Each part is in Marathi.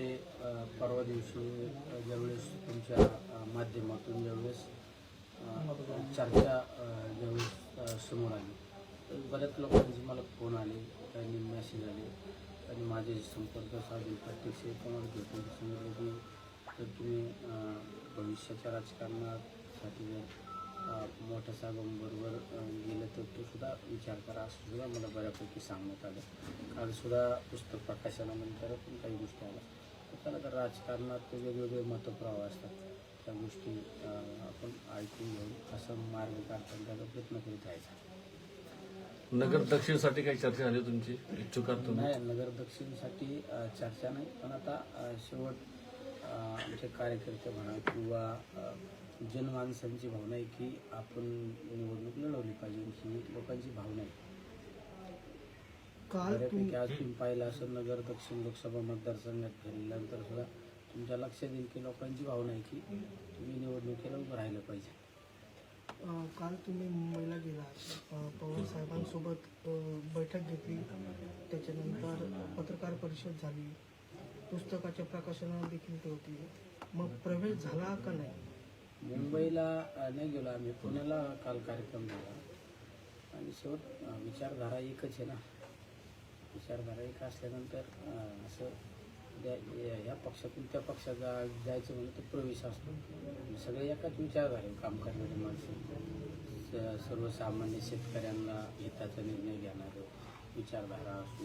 ते परवा दिवशी ज्यावेळेस तुमच्या माध्यमातून ज्यावेळेस चर्चा ज्यावेळेस समोर आली तर बऱ्याच लोकांचे मला फोन आले त्यांनी मेसेज आले आणि माझे संपर्क साधून प्रत्यक्ष कोणाला भेटून सांगितलं की तर तुम्ही भविष्याच्या राजकारणासाठी जर मोठ्या साहेबांबरोबर गेलं तर तो सुद्धा विचार करा असं सुद्धा मला बऱ्यापैकी सांगण्यात आलं. काल सुद्धा पुस्तक प्रकाशनानंतर पण काही गोष्टी आल्या. त्याला तर राजकारणात वेगवेगळे मतप्रवाह असतात. त्या गोष्टी आपण ऐकून घेऊन असं मार्ग काढताना त्याचा प्रयत्न करीत राहायचा नगर दक्षिणसाठी काही चर्चा झाली तुमची? इच्छुक आहात तुम्ही? नाही नगर दक्षिणसाठी अ, चर्चा नाही. पण आता अ, शेवट अ, आमचे कार्यकर्ते म्हणा किंवा अ, जनमानसांची भावना आहे की आपण निवडणूक लढवली पाहिजे. ही लोकांची भावना आहे. काल बऱ्यापैकी आज तुम्ही पाहिलं असं नगर दक्षिण लोकसभा मतदारसंघात फिरल्यानंतर सुद्धा तुमच्या लक्षात येईल की लोकांची भावना आहे की तुम्ही निवडणुकीला उभं राहिलं पाहिजे. अं, काल तुम्ही मुंबईला गेला. अं, पवार साहेबांसोबत अं, बैठक घेतली. त्याच्यानंतर पत्रकार परिषद झाली. पुस्तकाच्या प्रकाशनाला देखील ते होती. मग प्रवेश झाला का नाही? मुंबईला अ, नाही गेलो आम्ही. पुण्याला काल कार्यक्रम झाला. आणि शेवट अ, विचारधारा एकच आहे ना. विचारधारा एक असल्यानंतर असं या- ह्या पक्षातून त्या पक्षात जा जायचं म्हणजे तर प्रवेश असतो. सगळे एकाच विचारधारेवर काम करणारे माणसं. सर्वसामान्य शेतकऱ्यांना हिताचा निर्णय घेणारं विचारधारा असू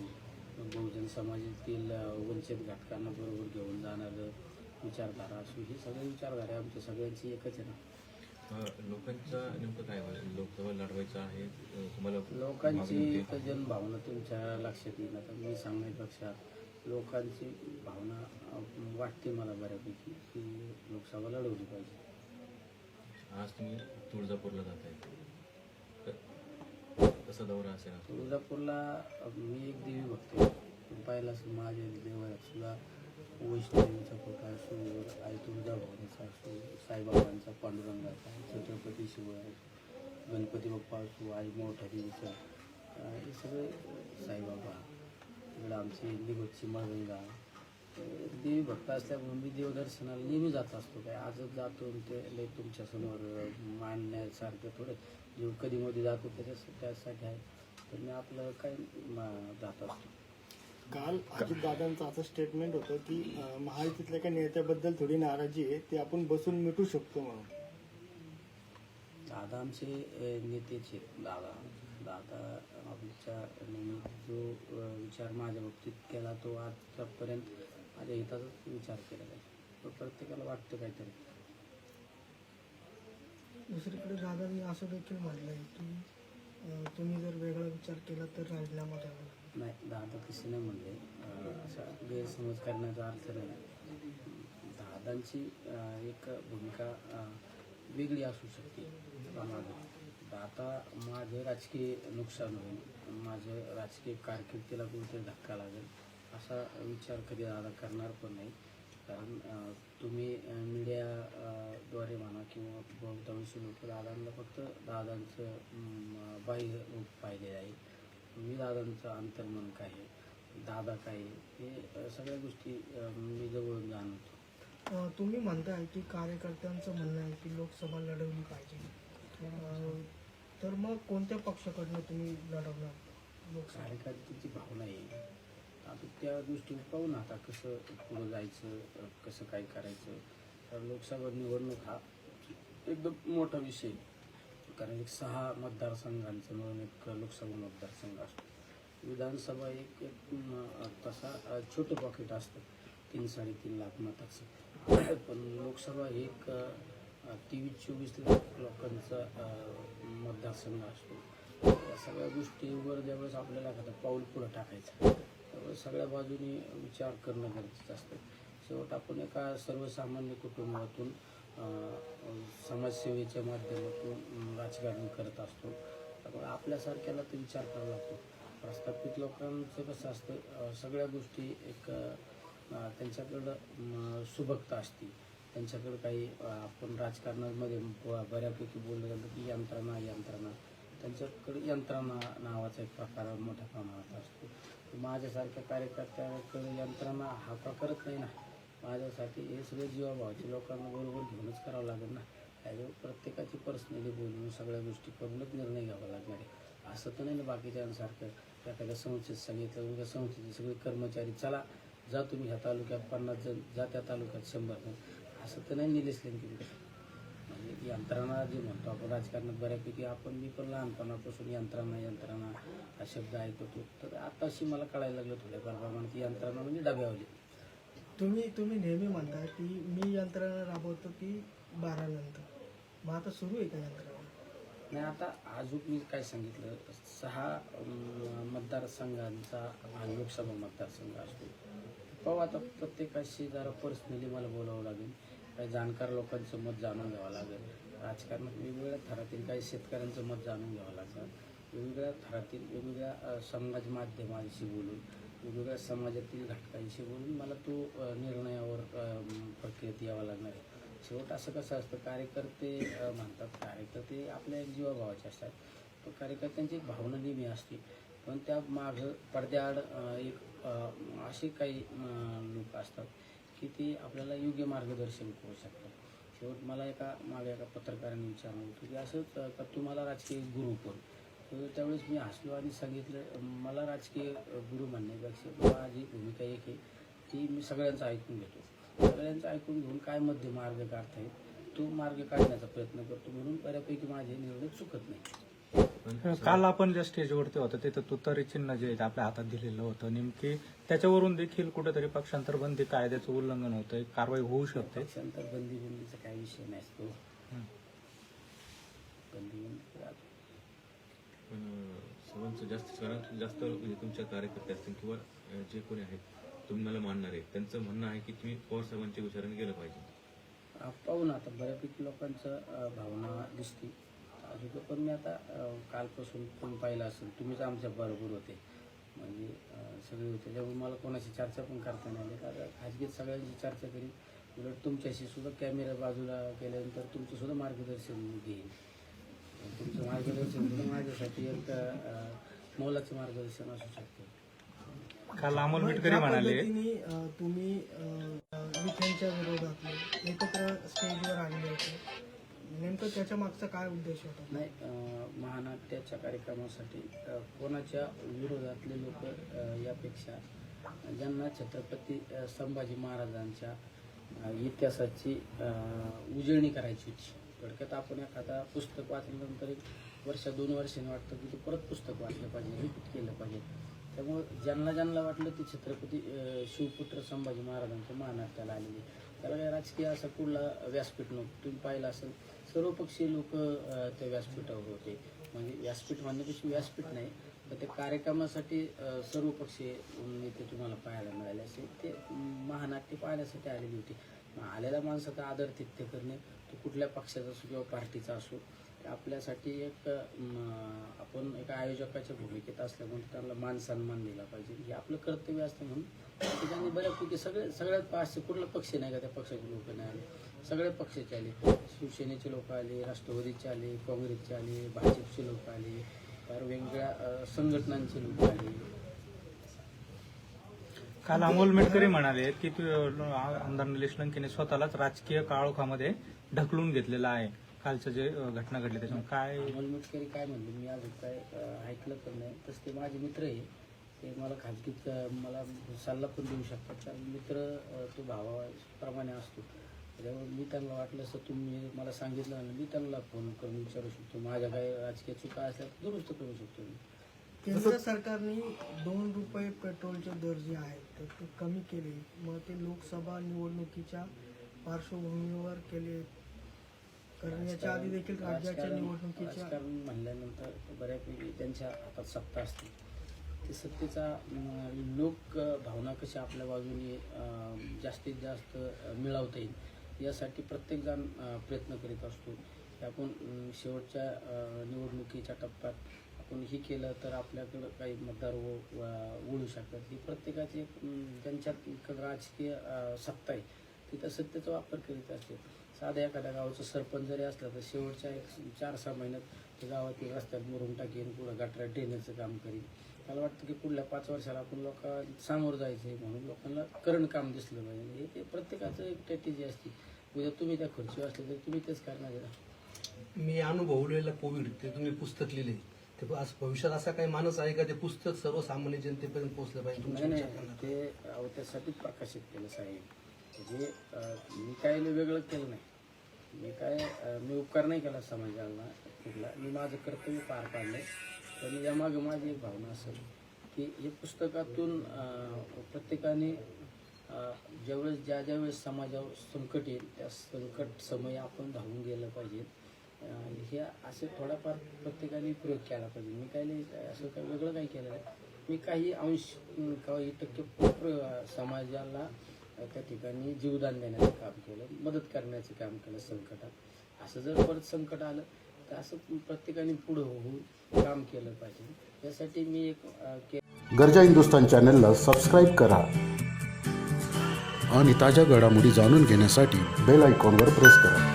बहुजन समाजातील वंचित घटकांना बरोबर घेऊन जाणारं विचारधारा असू ही सगळी विचारधारा आमच्या सगळ्यांची एकच आहे ना. लोकांचा नेमकं काय होईल लोकसभा लढवायचं आहे तुम्हाला लोकांची. तर जनभावना तुमच्या लक्षात येईल आता मी सांगण्यापेक्षा लोकांची भावना वाटते मला बऱ्यापैकी की लोकसभा लढवली पाहिजे आज तुम्ही तुळजापूरला जात आहे कसा दौरा असेल? तुळजापूरला मी एक देवी पाहिलं असेल माझ्या देवाळ्यात सुद्धा वैष्णवींचा फोटो असो आई तुळजाभवानीचा असो साईबाबांचा पांडुरंगाचा छत्रपती शिवाय गणपती बाप्पा असो आई मोठारीचा हे सगळे साईबाबा इकडं आमची निगोटची मागंगा देवी भक्त असल्यामुळे मी देवदर्शनाला नेहमी जात असतो. काय आजच जातो ते लय तुमच्यासमोर मांडण्यासारखं थोडं जीव कधी मध्ये जातो त्याच्या त्यासाठी आहे. तर मी आपलं काय जात असतो. काल अजितदादांचं असं स्टेटमेंट होतं की अं, महायुतीतल्या काही नेत्याबद्दल थोडी नाराजी आहे ते आपण बसून मिटू शकतो म्हणून. दादा आमचे अ, नेतेच आहेत दादा दादा आमच्या नेहमी जो अ, विचार माझ्या बाबतीत केला तो आतापर्यंत माझ्या हिताचाच विचार केलेला आहे तो प्रत्येकाला वाटतं काहीतरी. दुसरीकडे दादांनी असं देखील म्हटलंय की अं, तुम्ही जर वेगळा विचार केला तर राजीनामा द्यावा लागेल नाही दादा तसे नाही म्हणले. असा गैरसमज करण्याचा अर्थ नाही. दादांची एक भूमिका वेगळी असू शकते. माझं आता माझं राजकीय नुकसान होईल. माझं राजकीय कारकिर्दीला कुठेतरी धक्का लागेल असा विचार कधी दादा करणार पण नाही. कारण तुम्ही मीडियाद्वारे म्हणा किंवा बहुतांशी लोक दादांना फक्त दादांचं बाह्य रूप पाहिले आहे. मी दादांचं अंतर्मन काय आहे? दादा काय हे सगळ्या गोष्टी मी जवळून जाणवतो. तुम्ही म्हणताय की कार्यकर्त्यांचं म्हणणं आहे की लोकसभा लढवली पाहिजे. तर मग कोणत्या पक्षाकडनं तुम्ही लढवणार लोकसभा कार्यकर्त्याची भावना आहे. आता त्या दृष्टीने पाहू ना आता कसं पुढं जायचं कसं काय करायचं. तर लोकसभा निवडणूक हा एकदम मोठा विषय आहे. कारण एक सहा मतदारसंघांचं म्हणून एक लोकसभा मतदारसंघ असतो. विधानसभा एक तसा छोटं पॉकेट असतं. तीन साडेतीन लाख मताचं. पण लोकसभा एक तेवीस चोवीस लाख लोकांचा मतदारसंघ असतो. या सगळ्या गोष्टीवर ज्यावेळेस आपल्याला एखादं पाऊल पुढं टाकायचं त्यावेळेस सगळ्या बाजूने विचार करणं गरजेचं असतं. शेवट आपण एका सर्वसामान्य कुटुंबातून समाजसेवेच्या माध्यमातून राजकारण करत असतो. त्यामुळे आपल्यासारख्याला तर विचार करावा लागतो. प्रस्थापित लोकांचं कसं असतं सगळ्या गोष्टी एक त्यांच्याकडं सुबकता असते. त्यांच्याकडं काही आपण राजकारणामध्ये ब- बऱ्यापैकी बोललं जातं की यंत्रणा यंत्रणा. त्यांच्याकडे यंत्रणा नावाचा एक प्रकार मोठ्या प्रमाणात असतो. माझ्यासारख्या कार्यकर्त्याकडे यंत्रणा हा प्रकारच नाही ना. माझ्यासाठी हे सगळे जीवाभावाचे लोकांना बरोबर घेऊनच करावं लागेल ना. त्याच्यावर हो, प्रत्येकाची पर्सनली बोलून सगळ्या गोष्टी करूनच निर्णय घ्यावा लागणार आहे. असं तर नाही ना बाकीच्यांसारखं. एखाद्या संस्थेत सांगितलं उद्या संस्थेचे सगळे कर्मचारी चला जा तुम्ही ह्या तालुक्यात पन्नास जण जा त्या तालुक्यात शंभर जण. असं तर नाही निलेसलेन की म्हणजे यंत्रणा जे म्हणतो आपण राजकारणात बऱ्यापैकी आपण मी पण लहानपणापासून यंत्रणा यंत्रणा हा शब्द ऐकतो. तर आताशी मला कळायला लागलं थोड्याफार प्रमाणात यंत्रणा म्हणजे डब्यावली. तुम्ही तुम्ही नेहमी म्हणता की मी यंत्रणा राबवतो की बारा नंतर. मग आता सुरू आहे का यंत्रणा? नाही आता अजून मी काय सांगितलं सहा अं, मतदारसंघांचा हा लोकसभा मतदारसंघ असतो. पाहू आता प्रत्येकाशी जरा पर्सनली मला बोलावं लागेल. काही जाणकार लोकांचं मत जाणून घ्यावं लागेल. राजकारणात वेगवेगळ्या थरातील काही शेतकऱ्यांचं मत जाणून घ्यावं लागेल. वेगवेगळ्या थरातील वेगवेगळ्या अं, समाज माध्यमांशी बोलून वेगवेगळ्या समाजातील घटकांशी बोलून मला तो निर्णयावर प्रक्रिया प्रक्रियेत यावं लागणार आहे. शेवट असं कसं असतं कार्यकर्ते म्हणतात कार्यकर्ते आपल्या एक जीवाभावाचे असतात. पण कार्यकर्त्यांची एक भावना नेहमी असते. पण त्या मागं पडद्याआड एक असे काही लोक असतात की ते आपल्याला योग्य मार्गदर्शन करू शकतात. शेवट मला एका मागे एका पत्रकाराने विचारलं होतं की असंच का तुम्हाला राजकीय गुरु कोण? तर त्यावेळेस मी हसलो आणि सांगितलं मला राजकीय गुरु म्हणण्यापेक्षा माझी भूमिका एक आहे की मी सगळ्यांचं ऐकून घेतो. सगळ्यांचं ऐकून घेऊन काय मध्य मार्ग काढता येईल तो मार्ग काढण्याचा प्रयत्न करतो म्हणून बऱ्यापैकी माझे निर्णय चुकत नाही काल आपण ज्या स्टेजवरती होतो तिथं तुतारी चिन्ह जे आहे ते आपल्या हातात दिलेलं होतं. नेमकी त्याच्यावरून देखील कुठेतरी पक्षांतर बंदी कायद्याचं उल्लंघन होतंय कारवाई होऊ शकते? पक्षांतर बंदी बंदीचा काही विषय नाही असतो. बंदी बंदी पण सर्वांचं जास्त सर्वात जास्त म्हणजे तुमच्या कार्यकर्ते असतील किंवा जे कोणी आहेत तुम्हाला मानणार आहेत त्यांचं म्हणणं आहे की तुम्ही पवार साहेबांच्या विचाराने गेलं पाहिजे. पाहू ना आता बऱ्यापैकी लोकांचं भावना दिसते अजून पण मी आता कालपासून पण पाहिलं असेल. तुम्हीच आमच्या बरोबर होते. म्हणजे सगळे होते. त्यामुळे मला कोणाशी चर्चा पण करता नाही आली. कारण खाजगीत सगळ्यांची चर्चा करी. उलट तुमच्याशी सुद्धा कॅमेरा बाजूला केल्यानंतर तुमचं सुद्धा मार्गदर्शन घेईन. तुमचं मार्गदर्शन माझ्यासाठी एक अ, मोलाचं मार्गदर्शन असू शकतं. काल अमोल मिटकरी ज्या म्हणाले. पद्धतीने, अं, तुम्ही विखेंच्या विरोधात एकत्र स्टेजवर आलेले होते. नेमकं त्याच्या मागचा काय उद्देश होता? नाही अं, महानाट्याच्या कार्यक्रमासाठी अं, कोणाच्या विरोधातले लोक यापेक्षा ज्यांना छत्रपती अं, संभाजी महाराजांच्या अं, इतिहासाची अं, उजळणी करायची होती. थोडक्यात आपण एखादा पुस्तक वाचल्यानंतर एक वर्ष दोन वर्षांनी वाटतं की ते परत पुस्तक वाचलं पाहिजे रिपीट केलं पाहिजे. त्यामुळं ज्यांना ज्यांना वाटलं ते छत्रपती शिवपुत्र संभाजी महाराजांच्या महानाट्याला आलेले त्याला काही राजकीय असा कुठला व्यासपीठ नव्हतं. तुम्ही पाहिलं असेल सर्वपक्षीय लोक त्या व्यासपीठावर होते. म्हणजे व्यासपीठ म्हणण्यापेक्षा व्यासपीठ नाही तर त्या कार्यक्रमासाठी सर्वपक्षीय नेते तुम्हाला पाहायला मिळाले असे ते महानाट्य पाहण्यासाठी आलेली होती. मग आलेल्या माणसाचा आदर तिथ्य करणे कुठल्या पक्षाचा असो किंवा पार्टीचा असो आपल्यासाठी एक आपण एका आयोजकाच्या भूमिकेत असल्यामुळे त्यांना मान सन्मान दिला पाहिजे. हे आपलं कर्तव्य असतं म्हणून. त्याच्याने बऱ्यापैकी सगळे सगळ्यात पाचशे कुठला पक्ष नाही का त्या पक्षाचे लोक नाही आले? सगळ्या पक्षाचे आले. शिवसेनेचे लोक आले राष्ट्रवादीचे आले काँग्रेसचे आले भाजपचे लोक आले तर वेगवेगळ्या संघटनांचे लोक आले. काल अमोल मेटकरी म्हणाले की आमदार निलेश लंकेने स्वतःलाच राजकीय काळोखामध्ये ढकलून घेतलेला आहे. कालचं जे घटना घडली त्याच्यामुळे काय अमोल मिटकरी काय म्हणले? मी अजून काय अं, ऐकलं पण नाही. तसं ते माझे मित्र आहे. ते मला खाजगीत अं, मला सल्ला पण देऊ शकतात. कारण मित्र अं, तो भावाप्रमाणे असतो. त्याच्यामुळे मी त्यांना वाटलं असं तुम्ही मला सांगितलं ना मी त्यांना फोन करून विचारू शकतो. माझ्या काही राजकीय चुका असल्या तर दुरुस्त करू शकतो मी. केंद्र सरकारने दोन रुपये पेट्रोलचे दर जे आहेत तर ते कमी केले. मग ते लोकसभा निवडणुकीच्या पार्श्वभूमीवर केले. कारण याच्या आधी देखील राज्याच्या निवडणुकीच्या राजकारण म्हणल्यानंतर बऱ्यापैकी त्यांच्या हातात सत्ता असते. ते सत्तेचा लोक भावना कशा आपल्या बाजूने जास्तीत जास्त मिळवता येईल यासाठी प्रत्येकजण प्रयत्न करीत असतो. आपण शेवटच्या निवडणुकीच्या टप्प्यात आपण हे केलं तर आपल्याकडं काही मतदार वळू शकतात. ही प्रत्येकाची ज्यांच्यात एक राजकीय सत्ता आहे. तिथं सत्तेचा वापर करीत असते. साध्या एखाद्या गावाचं सरपंच जरी असला तर शेवटच्या एक चार सहा महिन्यात ते गावातील रस्त्यात मुरुम टाकीन पुढं गटरात ड्रेनेजचं काम करीन. मला वाटतं की पुढल्या पाच वर्षाला आपण लोक सामोरं जायचं आहे म्हणून लोकांना करण काम दिसलं पाहिजे. हे ते प्रत्येकाचं एक स्ट्रॅटेजी असते. उद्या तुम्ही त्या खुर्चीवर असले तर तुम्ही तेच करणार आहे मी अनुभवलेलं कोविड ते तुम्ही पुस्तक लिहिले. ते आज भविष्यात असा काही माणूस आहे का ते पुस्तक सर्वसामान्य जनतेपर्यंत पोहोचलं पाहिजे? नाही. ते त्यासाठी प्रकाशित केलं साहेब. म्हणजे मी काय वेगळं केलं नाही. मी काय मी उपकार नाही केला समाजाला कुठला. मी माझं कर्तव्य पार पाडलं पण यामागं माझी एक भावना असेल की हे पुस्तकातून प्रत्येकाने ज्यावेळेस ज्या ज्यावेळेस समाजावर संकट येईल त्या संकट समय आपण धावून गेलं पाहिजे हे असे थोडाफार प्रत्येकाने प्रयोग केला पाहिजे. मी काही नाही असं काही वेगळं काही केलं नाही. मी काही अंश काही टक्के समाजाला त्या ठिकाणी जीवदान देण्याचं काम केलं मदत करण्याचं काम केलं संकटात. असं जर परत संकट आलं तर असं प्रत्येकाने पुढं होऊन काम केलं पाहिजे. यासाठी मी एक गरजा हिंदुस्तान चॅनलला सबस्क्राईब करा आणि ताज्या घडामोडी जाणून घेण्यासाठी बेल आयकॉनवर प्रेस करा.